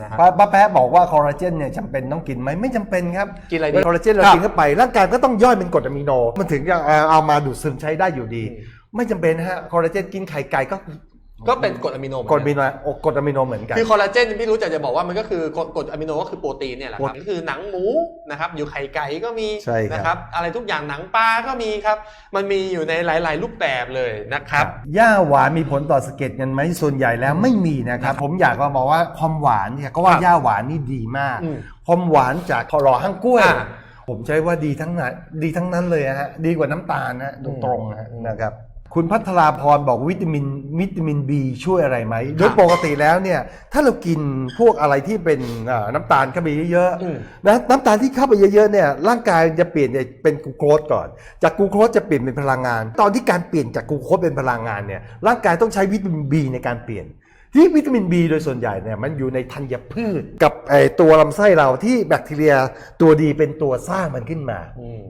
นะครับป้าป้าแป๊ะบอกว่าคอลลาเจนเนี่ยจำเป็นต้องกินไหมไม่จำเป็นครับกินอะไรดีคอลลาเจนเราครับ กินเข้าไปร่างกายก็ต้องย่อยเป็นกรดอะมิโน มันถึงจะเอาเอามาดูดซึมใช้ได้อยู่ดี ไม่จำเป็นนะฮะคอลลาเจนกินไข่ไก่ก็ ก็เป็นกรดอะมิโนเหมือนกรดนอะมิโนโอกรดอะมิโนเหมือนกันคือคอลลาเจนพี่รู้จักจะบอกว่ามันก็คือกรดกรดอะมิโนก็คือโปรตีนเนี่ยแหละครับโปรก็คือหนังหมูนะครับอยู่ไข่ไก่ก็มีใช่ครับนะครับอะไรทุกอย่างหนังปลาก็มีครับ มันมีอยู่ในหลาย ๆ รูปแบบเลยนะครับหญ้าหวานมีผลต่อสะเก็ดเงินไหมส่วนใหญ่แล้วไม่มีนะครับผมอยากจะบอกว่าความหวานเนี่ยก็ว่าครับหญ้าหวานนี่ดีมากอืมความหวานจากคอรอห้างกล้วยอ่าผมใช้ว่าดีทั้งนั้นดีทั้งนั้นเลยฮะดีกว่าน้ำตาลนะตรงๆนะฮะอืมนะครับ คุณพัทราพรบอกวิตามินวิตามิน B ช่วยอะไรไหมครับโดยปกติแล้วเนี่ยถ้าเรากินพวกอะไรที่เป็นอ่าน้ำตาลเข้าไปเยอะอืม ๆนะน้ำตาลที่เข้าไปเยอะๆเนี่ยร่างกายจะเปลี่ยนเป็นกลูโคสก่อน จากกลูโคสจะเปลี่ยนเป็นพลังงาน ตอนที่การเปลี่ยนจากกลูโคสเป็นพลังงานเนี่ยร่างกายต้องใช้วิตามิน B ในการเปลี่ยน ที่วิตามิน B โดยส่วนใหญ่เนี่ยมันอยู่ในธัญพืชกับไอตัวลำไส้เราที่แบคทีเรียตัวดีเป็นตัวสร้างมันขึ้นมา อืม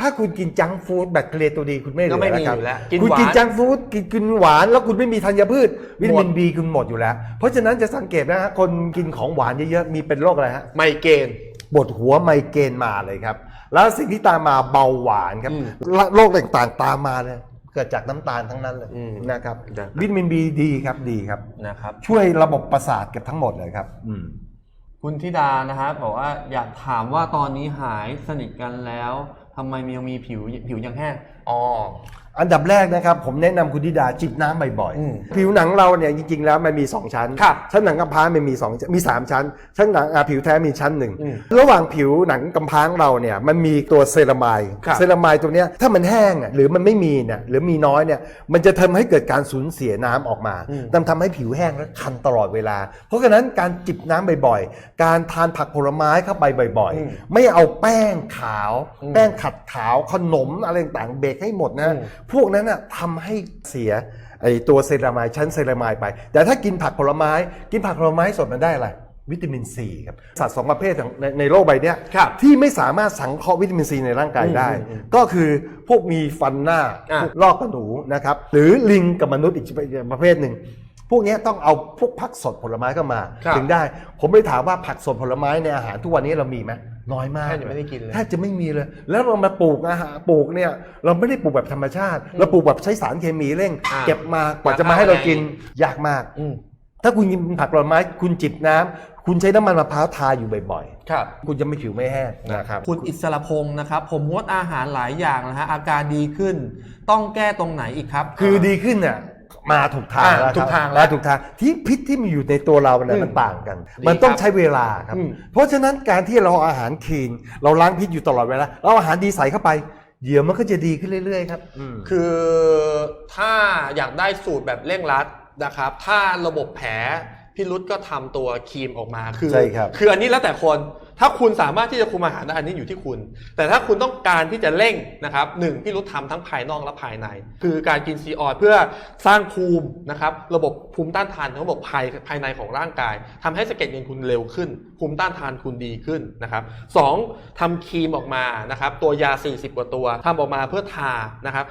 ถ้าคุณกินจังก์ฟู้ดแบคทีเรียตัวดีคุณไม่เหลืก็อไม่มีแล้วครับอยู่แล้วกินคุณหวานกินจังก์ฟู้ดกินกินหวานแล้วคุณไม่มีธัญพืช วิตามินหมด B คุณหมดอยู่แล้ว เพราะฉะนั้นจะสังเกตนะฮะคนกินของหวานเยอะๆมีเป็นโรคอะไรฮะ ไมเกรน ปวดหัวไมเกรนมาเลยครับ แล้วสิ่งที่ตามมาเบาหวานครับอืมและโรคต่างๆตามมาเลยเกิดจากน้ำตาลทั้งนั้นเลยอืมนะครับนะครับ วิตามิน B ดีครับดีครับ นะครับ ช่วยระบบประสาทเกับทั้งหมดเลยครับอืม คุณธิดานะครับบอกว่าอยากถามว่าตอนนี้หายสนิทกันแล้ว ทำไมยังมีผิวผิวยังแห้งอ๋อ อันดับแรกนะครับผมแนะนำคุณธิดาจิบน้ำบ่อยอืมๆผิวหนังเราเนี่ยจริงๆแล้วมันมี 2 ชั้น ครับชั้นหนังกำพร้ามันมี2มี 3 ชั้น ชั้นหนังอ่าผิวแท้มีชั้นหนึ่งอืมระหว่างผิวหนังกำพร้าเราเนี่ยมันมีตัวเซรามายครับ เซรามายตัวเนี้ยถ้ามันแห้งอะหรือมันไม่มีเนี่ยหรือมีน้อยเนี่ยมันจะทำให้เกิดการสูญเสียน้ำออกมาอืมทำทำให้ผิวแห้งและคันตลอดเวลา เพราะฉะนั้นการจิบน้ำบ่อยๆ การทานผักผลไม้เข้าไปบ่อยอืมๆไม่เอาแป้งขาวอืมแป้งขัดขาวขนมอะไรต่างๆเบรกให้หมดนะอืมพวกนั้นน่ะทำให้เสียไอตัวเซรามายชั้นเซรามายไป แต่ถ้ากินผักผลไม้ กินผักผลไม้สดมันได้อะไรวิตามินซีครับสัตว์สองประเภทของในในโลกใบเนี้ยครับที่ไม่สามารถสังเคราะห์วิตามินซีในร่างกายได้อืมอืมก็คือพวกมีฟันหน้าอะพวกลอกกระหนูนะครับหรือลิงกับมนุษย์อีกประเภทหนึ่ง พวกเนี้ยต้องเอาพวกผักสดผลไม้เข้ามาครับถึงได้ ผมไปถามว่าผักสดผลไม้ในอาหารทุกวันนี้เรามีไหมน้อยมากแทบจะไม่ได้กินเลยแทบจะไม่มีเลย แล้วเรามาปลูกอาหารปลูกเนี่ย เราไม่ได้ปลูกแบบธรรมชาติ เราปลูกแบบใช้สารเคมีเร่งอ่าเก็บมากว่าจะมาให้เรากินยากมากอืมถ้าคุณกินผักผลไม้คุณจิบน้ำคุณใช้น้ำมันมะพร้าวทาอยู่บ่อยครับๆคุณจะไม่ผิวไม่แห้งนะครับ คุณอิสรพงศ์นะครับ ผมงดอาหารหลายอย่างนะฮะอาการดีขึ้น ต้องแก้ตรงไหนอีกครับ คือดีขึ้นเนี่ย มาถูกทางอ่าแล้วครับถูกทางแล้วมาถูกทางที่พิษที่มีอยู่ในตัวเราเนี่ยอืมมันต่างกันดีมันต้องครับใช้เวลาครับอืมเพราะฉะนั้นการที่เราเอาอาหารคลีนเราล้างพิษอยู่ตลอดเวลาเราเอาอาหารดีใส่เข้าไปเดี๋ยวมันก็จะดีขึ้นเรื่อยๆครับอืมคือถ้าอยากได้สูตรแบบเร่งรัดนะครับ ถ้าระบบแผล พี่รุธก็ทำตัวครีมออกมาคือใช่ครับคืออันนี้แล้วแต่คนถ้าคุณสามารถที่จะคุมอาหารได้อันนี้อยู่ที่คุณ แต่ถ้าคุณต้องการที่จะเร่งนะครับหนึ่งพี่รุธทำทั้งภายนอกและภายใน คือการกินซีออยเพื่อสร้างภูมินะครับระบบภูมิต้านทานของระบบภายภายในของร่างกายทำให้สะเก็ดเงินคุณเร็วขึ้น ภูมิต้านทานคุณดีขึ้นนะครับสองทำครีมออกมานะครับตัวยา 40 กว่าตัวทำออกมาเพื่อทานะครับ